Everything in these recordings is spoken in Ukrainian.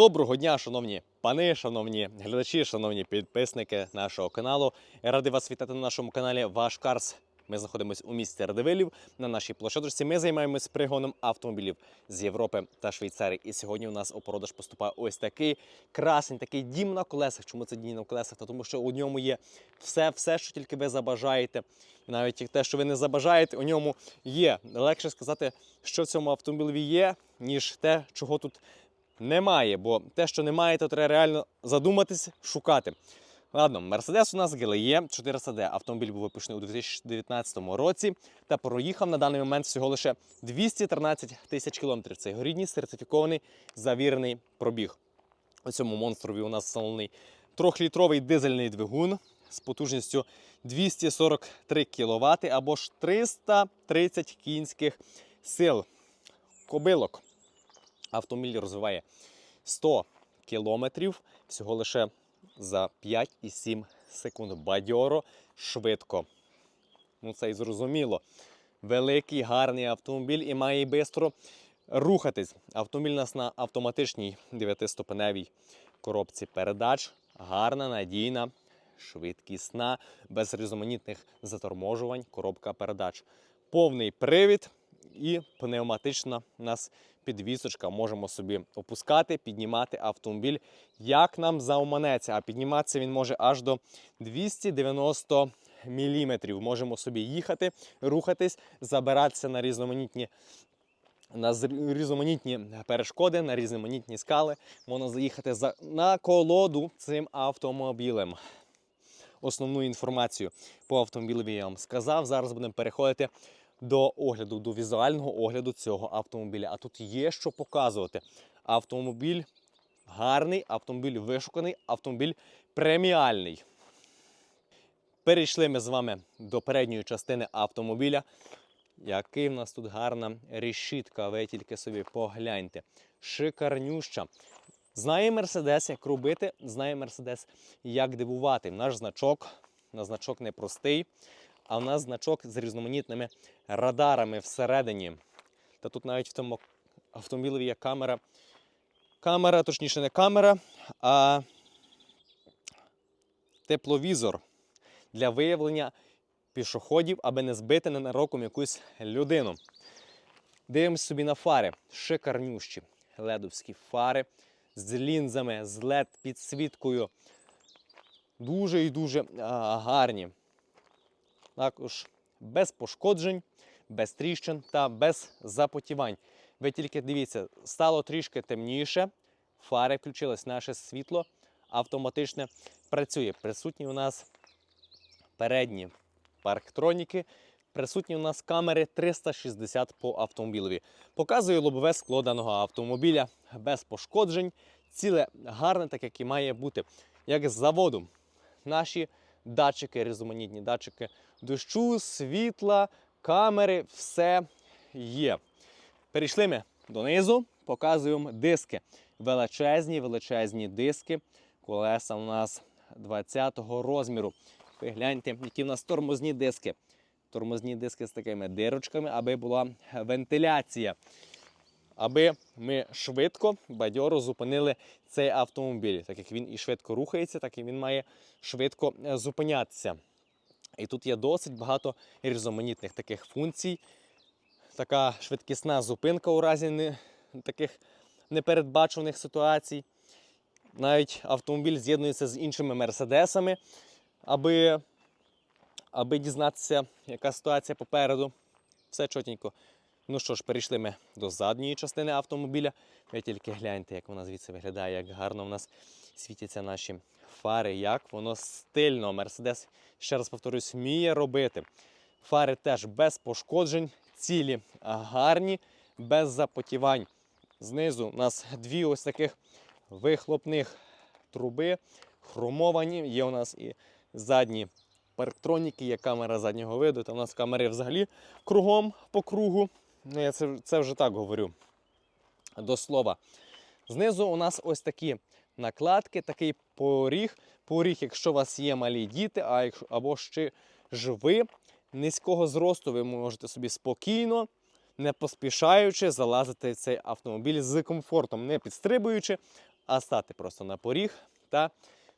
Доброго дня, шановні пани, шановні глядачі, шановні підписники нашого каналу. Я радий вас вітати на нашому каналі Ваш Карс. Ми знаходимося у місті Радивилів. На нашій площадочці ми займаємось пригоном автомобілів з Європи та Швейцарії. І сьогодні у нас у продаж поступає ось такий красень, такий дім на колесах. Чому це дім на колесах? Та тому що у ньому є все, все, що тільки ви забажаєте. І навіть те, що ви не забажаєте, у ньому є. Легше сказати, що в цьому автомобілі є, ніж те, чого тут немає, бо те, що немає, то треба реально задуматись, шукати. Ладно, Мерседес у нас GLE 400D. Автомобіль був випущений у 2019 році та проїхав на даний момент всього лише 213 тисяч кілометрів. Це його рідний сертифікований завірений пробіг. У цьому монстрові у нас встановлений трьохлітровий дизельний двигун з потужністю 243 кВт або ж 330 кінських сил. Кобилок автомобіль розвиває 100 кілометрів всього лише за 5,7 секунд. Бадьоро, швидко. Ну це і зрозуміло. Великий, гарний автомобіль і має швидко рухатись. Автомобіль у нас на автоматичній 9-ступеневій коробці передач. Гарна, надійна, швидкісна, без різноманітних заторможувань, коробка передач. Повний привід і пневматична у нас підвісочка. Можемо собі опускати, піднімати автомобіль, як нам зауманеться. А підніматися він може аж до 290 міліметрів. Можемо собі їхати, рухатись, забиратися на різноманітні. На різноманітні перешкоди, на різноманітні скали можна заїхати за на колоду цим автомобілем. Основну інформацію по автомобілеві я вам сказав. Зараз будемо переходити до огляду, до візуального огляду цього автомобіля. А тут є що показувати. Автомобіль гарний, автомобіль вишуканий, автомобіль преміальний. Перейшли ми з вами до передньої частини автомобіля. Який в нас тут гарна решітка, ви тільки собі погляньте. Шикарнюща. Знає Мерседес, як робити, знає Мерседес, як дивувати. Наш значок, на значок непростий, а в нас значок з різноманітними радарами всередині. Та тут навіть в тому автомобілі є камера. Камера, точніше, не камера, а тепловізор для виявлення пішоходів, аби не збити ненароком якусь людину. Дивимося собі на фари. Шикарнющі ледовські фари з лінзами, з led підсвіткою. Дуже і дуже а, гарні. Також без пошкоджень, без тріщин та без запотівань. Ви тільки дивіться, стало трішки темніше, фари включились, наше світло автоматичне працює. Присутні у нас передні парктроніки. Присутні у нас камери 360 по автомобілеві. Показує лобове скло даного автомобіля без пошкоджень. Ціле гарне, так як і має бути. Як з заводу. Наші датчики, різноманітні датчики дощу, світла, камери, все є. Перейшли ми донизу, показуємо диски. Величезні, величезні диски. Колеса у нас 20-го розміру. Ви гляньте, які в нас тормозні диски. Тормозні диски з такими дирочками, аби була вентиляція. Аби ми швидко, бадьоро зупинили цей автомобіль. Так як він і швидко рухається, так і він має швидко е, зупинятися. І тут є досить багато різноманітних таких функцій. Така швидкісна зупинка у разі не, таких непередбачених ситуацій. Навіть автомобіль з'єднується з іншими мерседесами, аби, аби дізнатися, яка ситуація попереду. Все чотенько. Ну що ж, перейшли ми до задньої частини автомобіля. Ви тільки гляньте, як вона звідси виглядає, як гарно в нас світяться наші фари, як воно стильно. Мерседес, ще раз повторюсь, вміє робити. Фари теж без пошкоджень, цілі гарні, без запотівань. Знизу у нас дві ось таких вихлопних труби, хромовані. Є у нас і задні парктроніки, є камера заднього виду. Та у нас камери взагалі кругом по кругу. Ну, я це, це вже так говорю. До слова. Знизу у нас ось такі накладки, такий поріг. Поріг, якщо у вас є малі діти, а якщо, або ще ж ви низького зросту, ви можете собі спокійно, не поспішаючи залазити в цей автомобіль з комфортом, не підстрибуючи, а стати просто на поріг та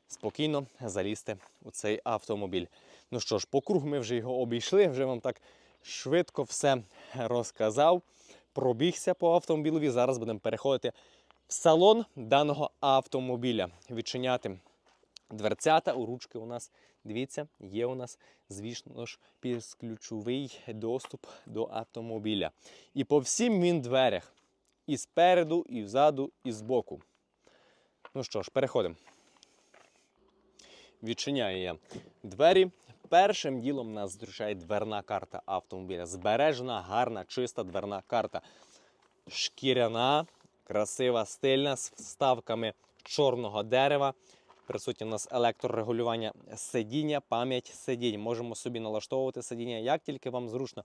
спокійно залізти у цей автомобіль. Ну що ж, по кругу ми вже його обійшли, вже вам так швидко все розказав. Пробігся по автомобілеві. Зараз будемо переходити в салон даного автомобіля. Відчиняти дверцята. У ручки у нас, дивіться, є у нас, звісно ж, ключовий доступ до автомобіля. І по всім він дверях. І спереду, і ззаду, і збоку. Ну що ж, переходимо. Відчиняю я двері. Першим ділом нас зустрічає дверна карта автомобіля. Збережена, гарна, чиста дверна карта. Шкіряна, красива, стильна, з вставками чорного дерева. Присутнє у нас електрорегулювання сидіння, пам'ять сидінь. Можемо собі налаштовувати сидіння, як тільки вам зручно.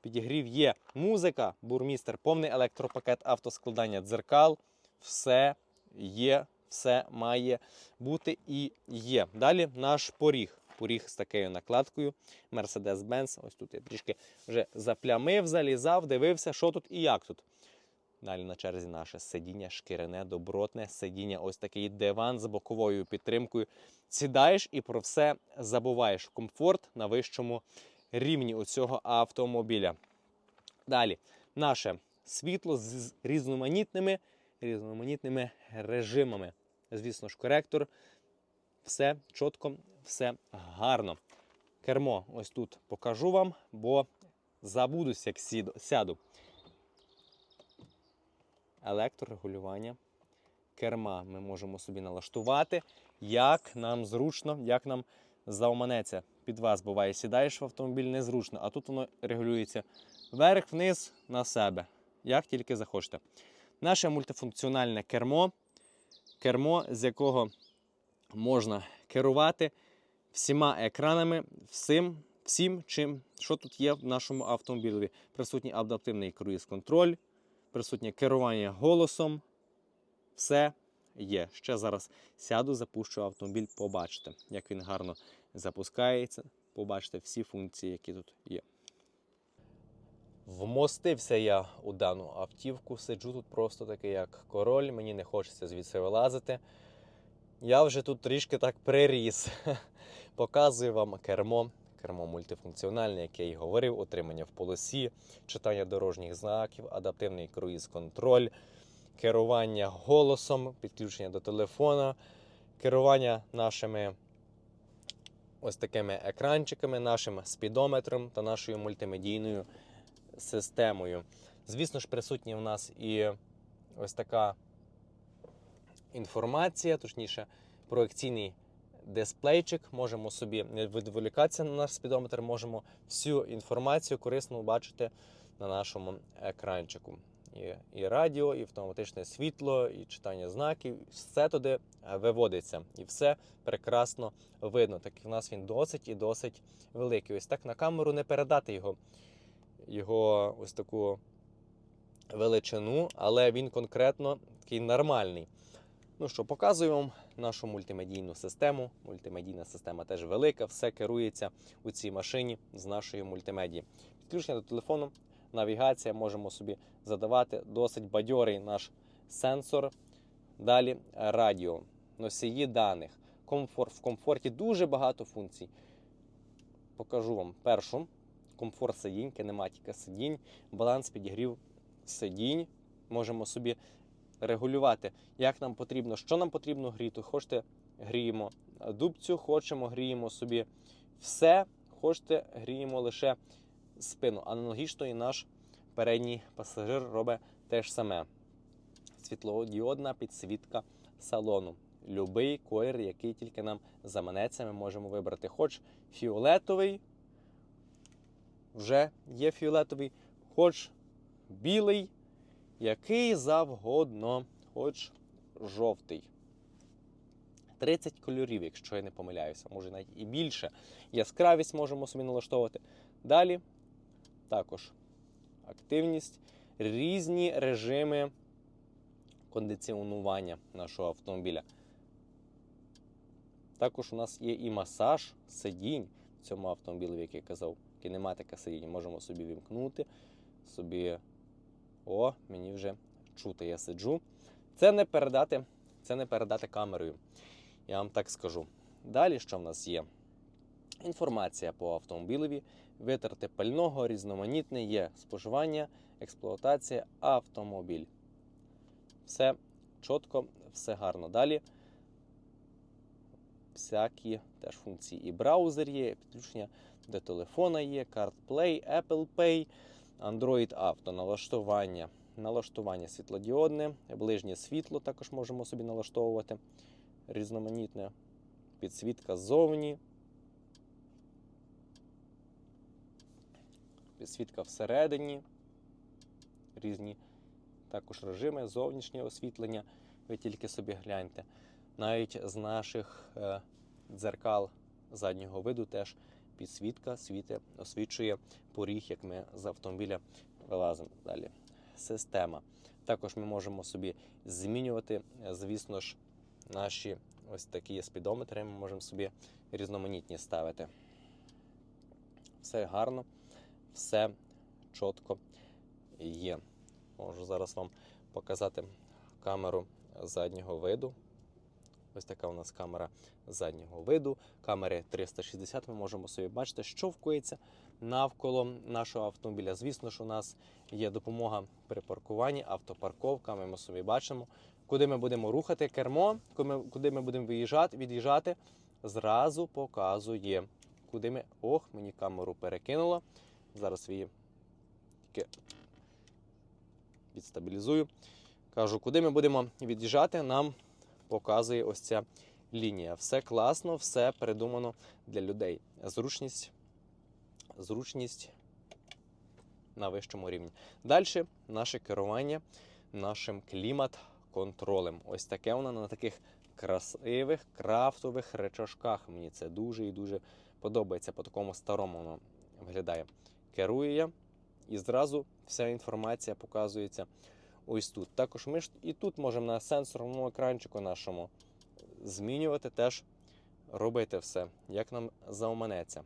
Підігрів є музика, бурмістер, повний електропакет автоскладання дзеркал. Все є, все має бути і є. Далі наш поріг. Поріг з такою накладкою. Mercedes-Benz. Ось тут я трішки вже заплямив, залізав, дивився, що тут і як тут. Далі на черзі наше сидіння, шкіряне, добротне сидіння, ось такий диван з боковою підтримкою. Сідаєш і про все забуваєш. Комфорт на вищому рівні у цього автомобіля. Далі наше світло з різноманітними, різноманітними режимами. Звісно ж, коректор. Все чітко, все гарно. Кермо ось тут покажу вам, бо забудусь, як сяду. Електрорегулювання керма ми можемо собі налаштувати, як нам зручно, як нам зауманеться. Під вас буває, сідаєш в автомобіль незручно, а тут воно регулюється вверх-вниз на себе, як тільки захочете. Наше мультифункціональне кермо, кермо, з якого можна керувати всіма екранами, всім, всім чим, що тут є в нашому автомобілі. Присутній адаптивний круїз-контроль, присутнє керування голосом. Все є. Ще зараз сяду, запущу автомобіль, побачите, як він гарно запускається. Побачите всі функції, які тут є. Вмостився я у дану автівку, сиджу тут просто такий, як король, мені не хочеться звідси вилазити. Я вже тут трішки так приріс. Показую вам кермо. Кермо мультифункціональне, яке я і говорив, отримання в полосі, читання дорожніх знаків, адаптивний круїз-контроль, керування голосом, підключення до телефона, керування нашими ось такими екранчиками, нашим спідометром та нашою мультимедійною системою. Звісно ж, присутні в нас і ось така інформація, точніше, проекційний дисплейчик. Можемо собі не відволікатися на наш спідометр, можемо всю інформацію корисно бачити на нашому екранчику. І, і радіо, і автоматичне світло, і читання знаків, все туди е, виводиться. І все прекрасно видно. Так в нас він досить і досить великий. Ось так на камеру не передати його, його ось таку величину, але він конкретно такий нормальний. Ну що, показую вам нашу мультимедійну систему. Мультимедійна система теж велика, все керується у цій машині з нашої мультимедії. Підключення до телефону, навігація, можемо собі задавати досить бадьорий наш сенсор. Далі радіо, носії даних, комфорт. В комфорті дуже багато функцій. Покажу вам першу. Комфорт сидінь, кинематика сидінь, баланс підігрів сидінь. Можемо собі регулювати, як нам потрібно, що нам потрібно гріти. Хочете гріємо дубцю, хочемо, гріємо собі все, хочете, гріємо лише спину. Аналогічно і наш передній пасажир робить те ж саме. Світлодіодна підсвітка салону. Любий колір, який тільки нам заманеться, ми можемо вибрати. Хоч фіолетовий, вже є фіолетовий, хоч білий, який завгодно, хоч жовтий. 30 кольорів, якщо я не помиляюся, може навіть і більше. Яскравість можемо собі налаштовувати. Далі також активність, різні режими кондиціонування нашого автомобіля. Також у нас є і масаж сидінь в цьому автомобілі, як я казав, кінематика сидінь. Можемо собі вімкнути, собі. О, мені вже чути, я сиджу. Це не передати Це не передати камерою. Я вам так скажу. Далі, що в нас є? Інформація по автомобілеві, витрати пального, різноманітне є споживання, експлуатація, автомобіль. Все чітко, все гарно. Далі всякі теж функції. І браузер є, і підключення до телефона є, CarPlay, Apple Pay, Android Auto, налаштування, налаштування світлодіодне, ближнє світло також можемо собі налаштовувати. Різноманітне. Підсвітка ззовні. Підсвітка всередині. Різні також режими, зовнішнє освітлення. Ви тільки собі гляньте. Навіть з наших е, дзеркал заднього виду теж підсвітка світи, освічує поріг, як ми з автомобіля вилазимо далі. Система. Також ми можемо собі змінювати, е, звісно ж, наші ось такі спідометри. Ми можемо собі різноманітні ставити. Все гарно, все чітко є. Можу зараз вам показати камеру заднього виду. Ось така у нас камера заднього виду. Камери 360 ми можемо собі бачити, що вкується навколо нашого автомобіля. Звісно ж, у нас є допомога при паркуванні, автопарковка. Ми собі бачимо, куди ми будемо рухати кермо, куди ми, будемо виїжджати, від'їжджати. Зразу показує, куди ми. Ох, мені камеру перекинуло. Зараз її тільки відстабілізую. Кажу, куди ми будемо від'їжджати, нам показує ось ця лінія. Все класно, все придумано для людей. Зручність, зручність на вищому рівні. Далі наше керування нашим клімат-контролем. Ось таке воно на таких красивих крафтових речашках. Мені це дуже і дуже подобається. По такому старому воно виглядає. Керую я і зразу вся інформація показується ось тут. Також ми ж і тут можемо на сенсорному екранчику нашому змінювати теж робити все, як нам зауманеться.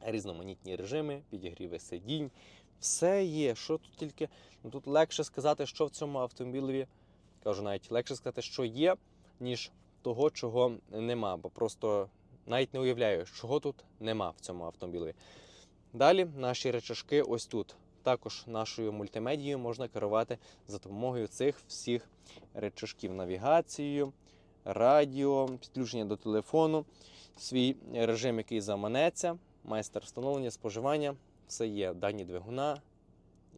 Різноманітні режими, підігріви сидінь. Все є. Що тут тільки ну, тут легше сказати, що в цьому автомобілі, кажу, навіть легше сказати, що є, ніж того, чого нема. Бо просто навіть не уявляю, чого тут нема в цьому автомобілі. Далі наші речашки ось тут. Також нашою мультимедією можна керувати за допомогою цих всіх речашків. Навігацією, радіо, підключення до телефону, свій режим, який заманеться, майстер встановлення, споживання. Все є. Дані двигуна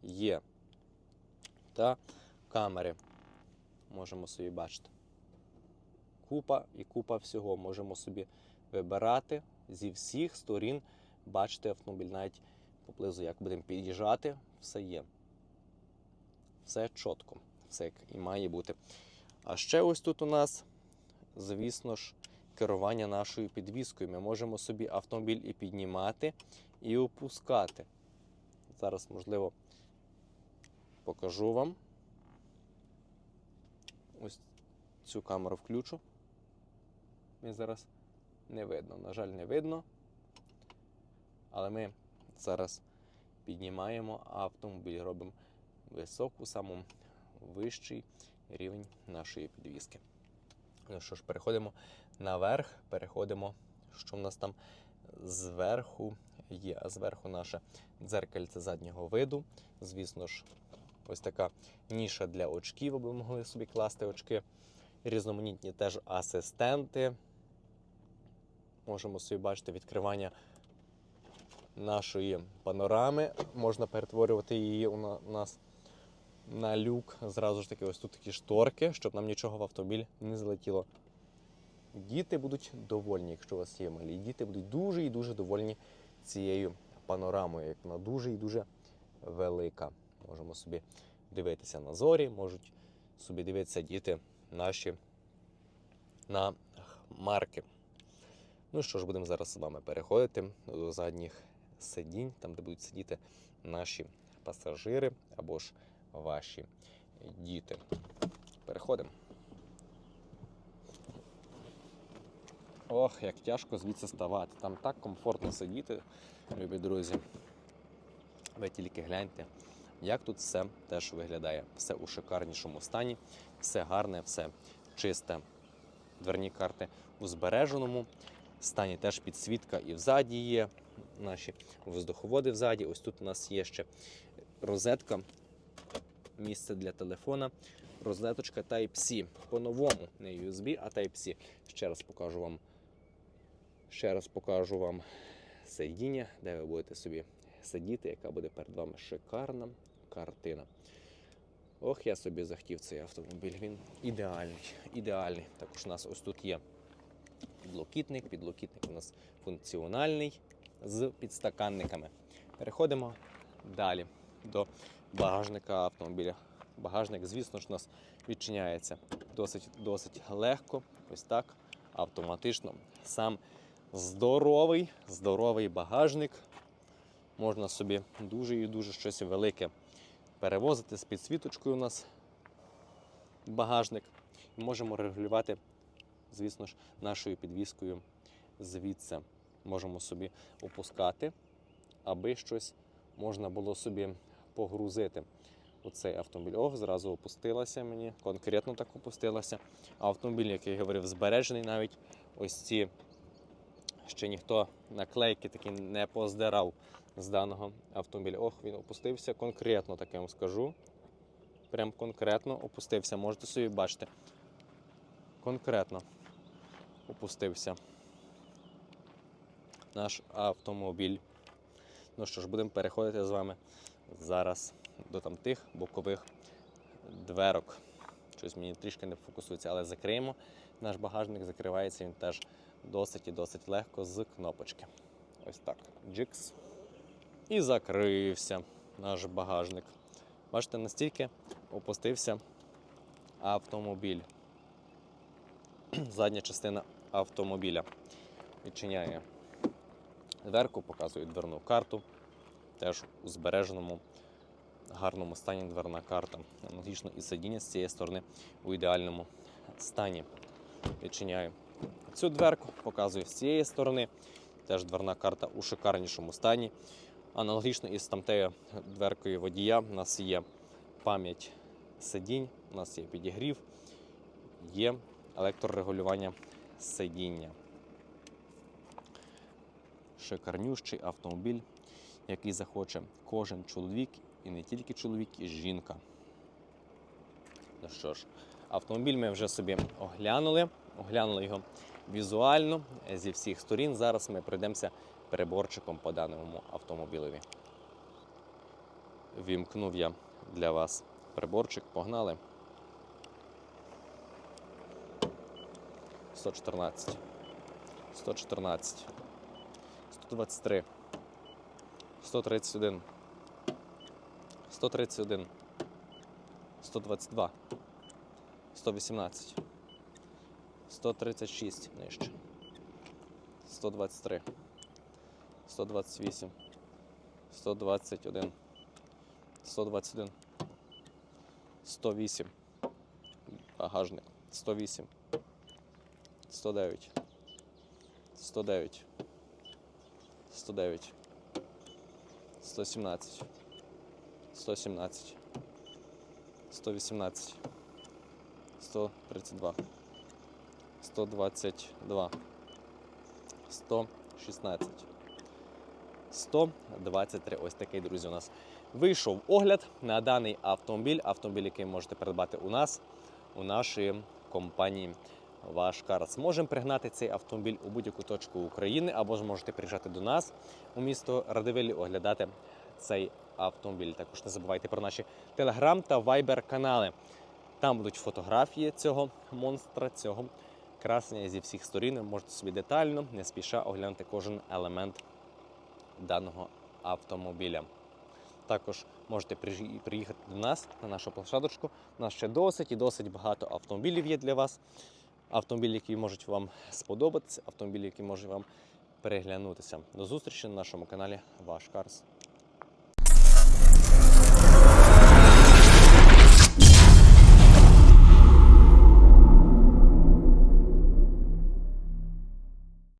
є. Та камери. Можемо собі бачити. Купа і купа всього. Можемо собі вибирати зі всіх сторін, бачити автомобіль. Навіть поблизу, як будемо під'їжджати, все є. Все чітко, все як і має бути. А ще ось тут у нас, звісно ж, керування нашою підвіскою. Ми можемо собі автомобіль і піднімати, і опускати. Зараз, можливо, покажу вам. Ось цю камеру включу. Мені зараз не видно. На жаль, не видно. Але ми зараз піднімаємо автомобіль, робимо високу, саму вищий рівень нашої підвіски. Ну що ж, переходимо наверх, переходимо, що в нас там зверху є. А зверху наше дзеркальце заднього виду. Звісно ж, ось така ніша для очків, аби могли собі класти очки. Різноманітні теж асистенти. Можемо собі бачити відкривання нашої панорами. Можна перетворювати її у нас на люк. Зразу ж таки, ось тут такі шторки, щоб нам нічого в автомобіль не залетіло. Діти будуть довольні, якщо у вас є малі. Діти будуть дуже і дуже довольні цією панорамою, як вона дуже і дуже велика. Можемо собі дивитися на зорі, можуть собі дивитися діти наші на марки. Ну що ж, будемо зараз з вами переходити до задніх сидінь, там, де будуть сидіти наші пасажири або ж ваші діти. Переходимо. Ох, як тяжко звідси ставати. Там так комфортно сидіти, любі друзі. Ви тільки гляньте, як тут все теж виглядає. Все у шикарнішому стані, все гарне, все чисте. Дверні карти у збереженому стані теж підсвітка і взаді є. Наші воздуховоди взаді. Ось тут у нас є ще розетка, місце для телефона, розеточка Type-C. По-новому, не USB, а Type-C. Ще раз покажу вам. Ще раз покажу вам сидіння, де ви будете собі сидіти, яка буде перед вами шикарна картина. Ох, я собі захотів цей автомобіль. Він ідеальний, ідеальний. Також у нас ось тут є підлокітник. Підлокітник у нас функціональний з підстаканниками. Переходимо далі до багажника автомобіля. Багажник, звісно ж, у нас відчиняється досить, досить легко. Ось так, автоматично. Сам здоровий, здоровий багажник. Можна собі дуже і дуже щось велике перевозити з підсвіточкою у нас багажник. Можемо регулювати, звісно ж, нашою підвіскою звідси. Можемо собі опускати, аби щось можна було собі погрузити у цей автомобіль. Ох, зразу опустилася мені, конкретно так опустилася. Автомобіль, який я говорив, збережений навіть ось ці. Ще ніхто наклейки такі не поздирав з даного автомобіля. Ох, він опустився конкретно, так я вам скажу. Прям конкретно опустився. Можете собі бачити. Конкретно опустився наш автомобіль. Ну що ж, будемо переходити з вами зараз до там тих бокових дверок. Щось мені трішки не фокусується, але закриємо. Наш багажник закривається він теж досить і досить легко з кнопочки. Ось так. Джикс. І закрився наш багажник. Бачите, настільки опустився автомобіль. Задня частина автомобіля відчиняє дверку, показує дверну карту. Теж у збереженому гарному стані дверна карта. Аналогічно і сидіння з цієї сторони у ідеальному стані. Відчиняю цю дверку, показую з цієї сторони. Теж дверна карта у шикарнішому стані. Аналогічно із тамтею дверкою водія у нас є пам'ять сидінь, у нас є підігрів, є електрорегулювання сидіння. Шикарнющий автомобіль, який захоче кожен чоловік, і не тільки чоловік, і жінка. Ну що ж, автомобіль ми вже собі оглянули, оглянули його візуально зі всіх сторін. Зараз ми пройдемося переборчиком по даному автомобілеві. Вімкнув я для вас приборчик, погнали. 114, 114, 123, 131, 131, 122, 118, 136 нижче, 123, 128, 121, 121, 108, багажник, 108, 109, 109, 109, 117, 117, 118, 132, 122, 116, 123. Ось такий, друзі, у нас вийшов огляд на даний автомобіль. Автомобіль, який можете придбати у нас, у нашій компанії Ваш Карс. Можемо пригнати цей автомобіль у будь-яку точку України, або ж можете приїжджати до нас у місто Радивилі, оглядати цей автомобіль. Також не забувайте про наші телеграм та вайбер канали. Там будуть фотографії цього монстра, цього красення зі всіх сторін. Можете собі детально, не спіша оглянути кожен елемент даного автомобіля. Також можете приїхати до нас на нашу площадочку. У нас ще досить і досить багато автомобілів є для вас. Автомобілі, які можуть вам сподобатися, автомобілі, які можуть вам переглянутися. До зустрічі на нашому каналі Ваш Карс.